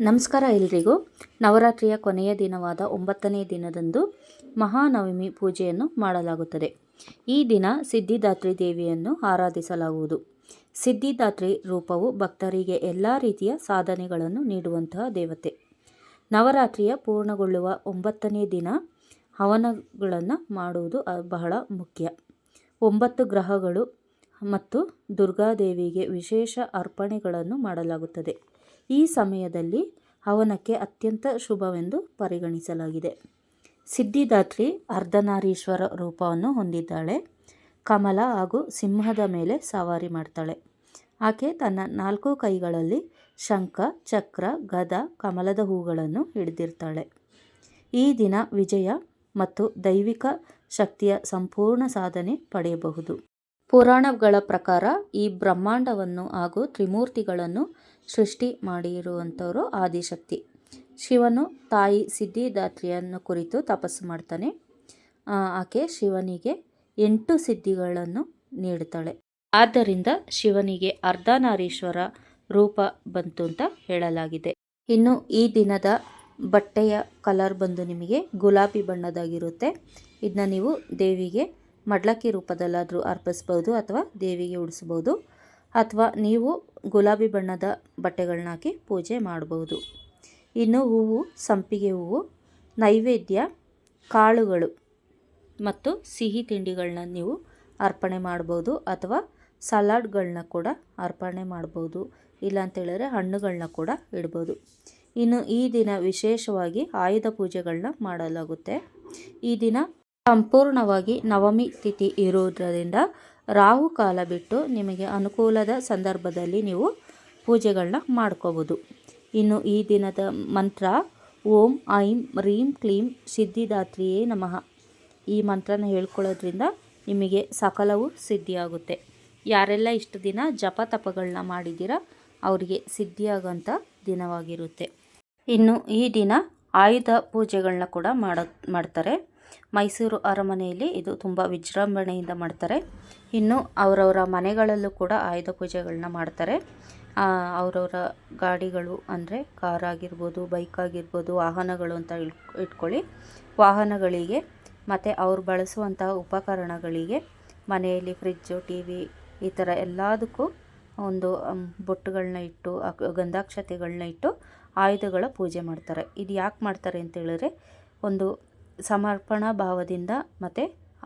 ನಮಸ್ಕಾರ ಎಲ್ರಿಗೂ. ನವರಾತ್ರಿಯ ಕೊನೆಯ ದಿನವಾದ ಒಂಬತ್ತನೇ ದಿನದಂದು ಮಹಾನವಮಿ ಪೂಜೆಯನ್ನು ಮಾಡಲಾಗುತ್ತದೆ. ಈ ದಿನ ಸಿದ್ಧಿದಾತ್ರಿ ದೇವಿಯನ್ನು ಆರಾಧಿಸಲಾಗುವುದು. ಸಿದ್ಧಿದಾತ್ರಿ ರೂಪವು ಭಕ್ತರಿಗೆ ಎಲ್ಲ ರೀತಿಯ ಸಾಧನೆಗಳನ್ನು ನೀಡುವಂತಹ ದೇವತೆ. ನವರಾತ್ರಿಯ ಪೂರ್ಣಗೊಳ್ಳುವ ಒಂಬತ್ತನೇ ದಿನ ಹವನಗಳನ್ನು ಮಾಡುವುದು ಬಹಳ ಮುಖ್ಯ. ಒಂಬತ್ತು ಗ್ರಹಗಳು ಮತ್ತು ದುರ್ಗಾದೇವಿಗೆ ವಿಶೇಷ ಅರ್ಪಣೆಗಳನ್ನು ಮಾಡಲಾಗುತ್ತದೆ. ಈ ಸಮಯದಲ್ಲಿ ಹವನಕ್ಕೆ ಅತ್ಯಂತ ಶುಭವೆಂದು ಪರಿಗಣಿಸಲಾಗಿದೆ. ಸಿದ್ಧಿದಾತ್ರಿ ಅರ್ಧನಾರೀಶ್ವರ ರೂಪವನ್ನು ಹೊಂದಿದ್ದಾಳೆ. ಕಮಲ ಹಾಗೂ ಸಿಂಹದ ಮೇಲೆ ಸವಾರಿ ಮಾಡ್ತಾಳೆ. ಆಕೆ ತನ್ನ ನಾಲ್ಕು ಕೈಗಳಲ್ಲಿ ಶಂಖ, ಚಕ್ರ, ಗದ, ಕಮಲದ ಹೂಗಳನ್ನು ಹಿಡಿದಿರ್ತಾಳೆ. ಈ ದಿನ ವಿಜಯ ಮತ್ತು ದೈವಿಕ ಶಕ್ತಿಯ ಸಂಪೂರ್ಣ ಸಾಧನೆ ಪಡೆಯಬಹುದು. ಪುರಾಣಗಳ ಪ್ರಕಾರ ಈ ಬ್ರಹ್ಮಾಂಡವನ್ನು ಹಾಗೂ ತ್ರಿಮೂರ್ತಿಗಳನ್ನು ಸೃಷ್ಟಿ ಮಾಡಿರುವಂಥವರು ಆದಿಶಕ್ತಿ. ಶಿವನು ತಾಯಿ ಸಿದ್ಧಿದಾತ್ರಿಯನ್ನು ಕುರಿತು ತಪಸ್ಸು ಮಾಡ್ತಾನೆ. ಆಕೆ ಶಿವನಿಗೆ ಎಂಟು ಸಿದ್ಧಿಗಳನ್ನು ನೀಡುತ್ತಾಳೆ. ಆದ್ದರಿಂದ ಶಿವನಿಗೆ ಅರ್ಧನಾರೀಶ್ವರ ರೂಪ ಬಂತು ಅಂತ ಹೇಳಲಾಗಿದೆ. ಇನ್ನು ಈ ದಿನದ ಬಟ್ಟೆಯ ಕಲರ್ ಬಂದು ನಿಮಗೆ ಗುಲಾಬಿ ಬಣ್ಣದಾಗಿರುತ್ತೆ. ಇದನ್ನ ನೀವು ದೇವಿಗೆ ಮಡ್ಲಕ್ಕಿ ರೂಪದಲ್ಲಾದರೂ ಅರ್ಪಿಸ್ಬೋದು ಅಥವಾ ದೇವಿಗೆ ಉಡಿಸ್ಬೋದು. ಅಥವಾ ನೀವು ಗುಲಾಬಿ ಬಣ್ಣದ ಬಟ್ಟೆಗಳನ್ನ ಹಾಕಿ ಪೂಜೆ ಮಾಡಬಹುದು. ಇನ್ನು ಹೂವು, ಸಂಪಿಗೆ ಹೂವು, ನೈವೇದ್ಯ, ಕಾಳುಗಳು ಮತ್ತು ಸಿಹಿ ತಿಂಡಿಗಳನ್ನ ನೀವು ಅರ್ಪಣೆ ಮಾಡ್ಬೋದು ಅಥವಾ ಸಲಾಡ್ಗಳನ್ನ ಕೂಡ ಅರ್ಪಣೆ ಮಾಡ್ಬೋದು ಇಲ್ಲ ಅಂತೇಳಿದ್ರೆ ಹಣ್ಣುಗಳನ್ನ ಕೂಡ ಇಡ್ಬೋದು. ಇನ್ನು ಈ ದಿನ ವಿಶೇಷವಾಗಿ ಆಯುಧ ಪೂಜೆಗಳನ್ನ ಮಾಡಲಾಗುತ್ತೆ. ಈ ದಿನ ಸಂಪೂರ್ಣವಾಗಿ ನವಮಿ ತಿಥಿ ಇರುವುದರಿಂದ ರಾಹು ಕಾಲ ಬಿಟ್ಟು ನಿಮಗೆ ಅನುಕೂಲದ ಸಂದರ್ಭದಲ್ಲಿ ನೀವು ಪೂಜೆಗಳನ್ನ ಮಾಡ್ಕೋಬೋದು. ಇನ್ನು ಈ ದಿನದ ಮಂತ್ರ, ಓಂ, ಐಂ, ರೀಂ, ಕ್ಲೀಂ, ಸಿದ್ಧಿದಾತ್ರಿಯೇ ನಮಃ. ಈ ಮಂತ್ರನ ಹೇಳ್ಕೊಳ್ಳೋದ್ರಿಂದ ನಿಮಗೆ ಸಕಲವು ಸಿದ್ಧಿಯಾಗುತ್ತೆ. ಯಾರೆಲ್ಲ ಇಷ್ಟು ದಿನ ಜಪ ತಪಗಳನ್ನ ಮಾಡಿದ್ದೀರಾ, ಅವರಿಗೆ ಸಿದ್ಧಿಯಾಗೋಂಥ ದಿನವಾಗಿರುತ್ತೆ. ಇನ್ನು ಈ ದಿನ ಆಯುಧ ಪೂಜೆಗಳನ್ನ ಕೂಡ ಮಾಡೋ, ಮಾಡ್ತಾರೆ. ಮೈಸೂರು ಅರಮನೆಯಲ್ಲಿ ಇದು ತುಂಬ ವಿಜೃಂಭಣೆಯಿಂದ ಮಾಡ್ತಾರೆ. ಇನ್ನು ಅವರವರ ಮನೆಗಳಲ್ಲೂ ಕೂಡ ಆಯುಧ ಪೂಜೆಗಳನ್ನ ಮಾಡ್ತಾರೆ. ಅವರವರ ಗಾಡಿಗಳು ಅಂದರೆ ಕಾರ್ ಆಗಿರ್ಬೋದು, ಬೈಕ್ ಆಗಿರ್ಬೋದು, ವಾಹನಗಳು ಅಂತ ಇಟ್ಕೊಳ್ಳಿ. ವಾಹನಗಳಿಗೆ ಮತ್ತು ಅವ್ರು ಬಳಸುವಂತಹ ಉಪಕರಣಗಳಿಗೆ ಮನೆಯಲ್ಲಿ ಫ್ರಿಜ್ಜು ಟಿ ವಿ ಈ ಥರ ಎಲ್ಲದಕ್ಕೂ ಒಂದು ಬೊಟ್ಟುಗಳನ್ನ ಇಟ್ಟು ಗಂಧಾಕ್ಷತೆಗಳನ್ನ ಇಟ್ಟು ಆಯುಧಗಳ ಪೂಜೆ ಮಾಡ್ತಾರೆ. ಇದು ಯಾಕೆ ಮಾಡ್ತಾರೆ ಅಂತೇಳಿದ್ರೆ ಒಂದು ಸಮರ್ಪಣಾ ಭಾವದಿಂದ ಮತ್ತು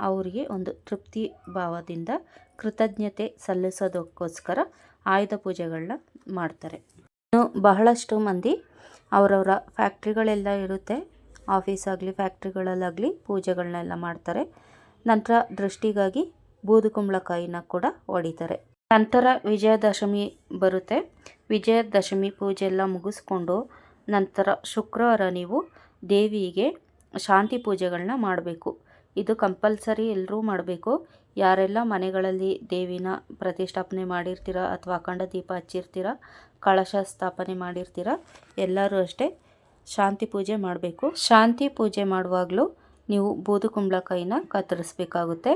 ಅವರಿಗೆ ಒಂದು ತೃಪ್ತಿ ಭಾವದಿಂದ ಕೃತಜ್ಞತೆ ಸಲ್ಲಿಸೋದಕ್ಕೋಸ್ಕರ ಆಯುಧ ಪೂಜೆಗಳನ್ನ ಮಾಡ್ತಾರೆ. ಇನ್ನು ಬಹಳಷ್ಟು ಮಂದಿ ಅವರವರ ಫ್ಯಾಕ್ಟ್ರಿಗಳೆಲ್ಲ ಇರುತ್ತೆ. ಆಫೀಸ್ ಆಗಲಿ, ಫ್ಯಾಕ್ಟ್ರಿಗಳಲ್ಲಾಗಲಿ ಪೂಜೆಗಳನ್ನೆಲ್ಲ ಮಾಡ್ತಾರೆ. ನಂತರ ದೃಷ್ಟಿಗಾಗಿ ಬೂದುಕುಂಬಳಕಾಯಿನ ಕೂಡ ಹೊಡಿತಾರೆ ನಂತರ ವಿಜಯದಶಮಿ ಬರುತ್ತೆ. ವಿಜಯದಶಮಿ ಪೂಜೆ ಎಲ್ಲ ಮುಗಿಸ್ಕೊಂಡು ನಂತರ ಶುಕ್ರವಾರ ನೀವು ದೇವಿಗೆ ಶಾಂತಿ ಪೂಜೆಗಳನ್ನ ಮಾಡಬೇಕು. ಇದು ಕಂಪಲ್ಸರಿ ಎಲ್ಲರೂ ಮಾಡಬೇಕು. ಯಾರೆಲ್ಲ ಮನೆಗಳಲ್ಲಿ ದೇವಿನ ಪ್ರತಿಷ್ಠಾಪನೆ ಮಾಡಿರ್ತೀರ ಅಥವಾ ಅಖಂಡ ದೀಪ ಹಚ್ಚಿರ್ತೀರ, ಕಳಶ ಸ್ಥಾಪನೆ ಮಾಡಿರ್ತೀರ, ಎಲ್ಲರೂ ಅಷ್ಟೇ ಶಾಂತಿ ಪೂಜೆ ಮಾಡಬೇಕು. ಶಾಂತಿ ಪೂಜೆ ಮಾಡುವಾಗಲೂ ನೀವು ಬೂದು ಕುಂಬಳಕಾಯಿನ ಕತ್ತರಿಸ್ಬೇಕಾಗುತ್ತೆ.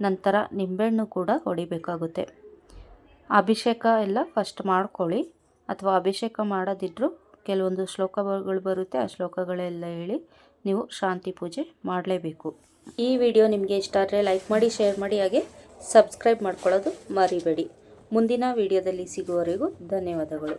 ನಂತರ ನಿಂಬೆಹಣ್ಣು ಕೂಡ ಹೊಡಿಬೇಕಾಗುತ್ತೆ. ಅಭಿಷೇಕ ಎಲ್ಲ ಫಸ್ಟ್ ಮಾಡ್ಕೊಳ್ಳಿ. ಅಥವಾ ಅಭಿಷೇಕ ಮಾಡೋದಿದ್ರೂ ಕೆಲವೊಂದು ಶ್ಲೋಕಗಳು ಬರುತ್ತೆ, ಆ ಶ್ಲೋಕಗಳೆಲ್ಲ ಹೇಳಿ ನೀವು ಶಾಂತಿ ಪೂಜೆ ಮಾಡಲೇಬೇಕು. ಈ ವಿಡಿಯೋ ನಿಮಗೆ ಇಷ್ಟ ಆದರೆ ಲೈಕ್ ಮಾಡಿ, ಶೇರ್ ಮಾಡಿ, ಹಾಗೆ ಸಬ್ಸ್ಕ್ರೈಬ್ ಮಾಡ್ಕೊಳ್ಳೋದು ಮರಿಬೇಡಿ. ಮುಂದಿನ ವಿಡಿಯೋದಲ್ಲಿ ಸಿಗುವವರೆಗೂ ಧನ್ಯವಾದಗಳು.